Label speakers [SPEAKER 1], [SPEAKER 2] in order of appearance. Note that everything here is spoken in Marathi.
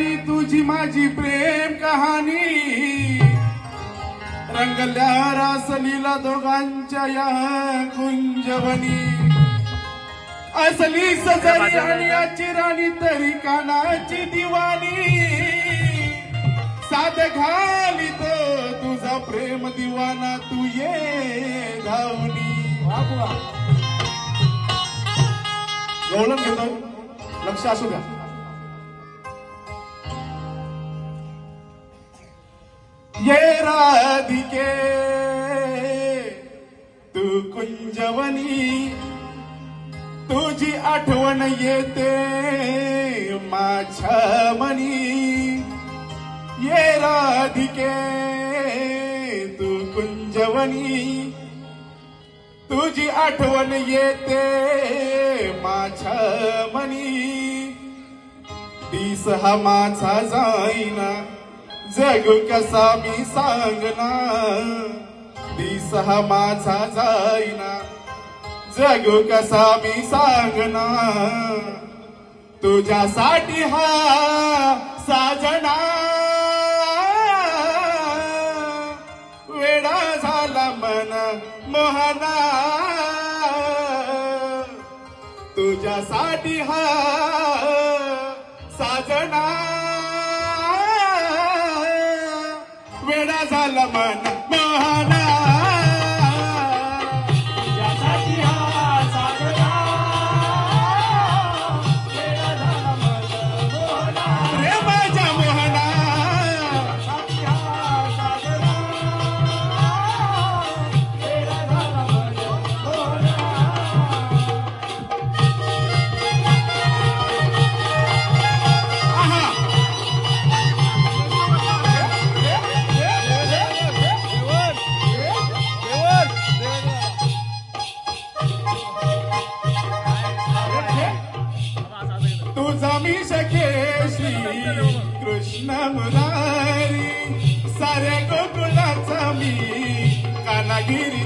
[SPEAKER 1] सारी तुझी माझी प्रेम कहाणी. रंगल्या रासलीला दोघांच्या या कुंजवनी असली सजरी आणि आची राणी तरी कानाची दिवाणी. साध घालीत तुझा प्रेम दिवाना तू ये धावनी गवळण घेतोय लक्ष असू द्या. ये राधिके तू कुंजवनी तुझी आठवण येते माझ्या मनी ये राधिके तू कुंजवनी तुझी आठवण येते माझ्या मनी दिस हा माझा जाईना जगू कसा मी सांगना? दिस हा माझा जाईना. जगू कसा मी सांगना? तुझ्यासाठी हा साजना. वेडा झाला मन मोहना. तुझ्यासाठी हा साजना. वेडा झाला तुझा मी सखेशी कृष्ण मुरारी साऱ्या गोकुळाचा मी कानागिरी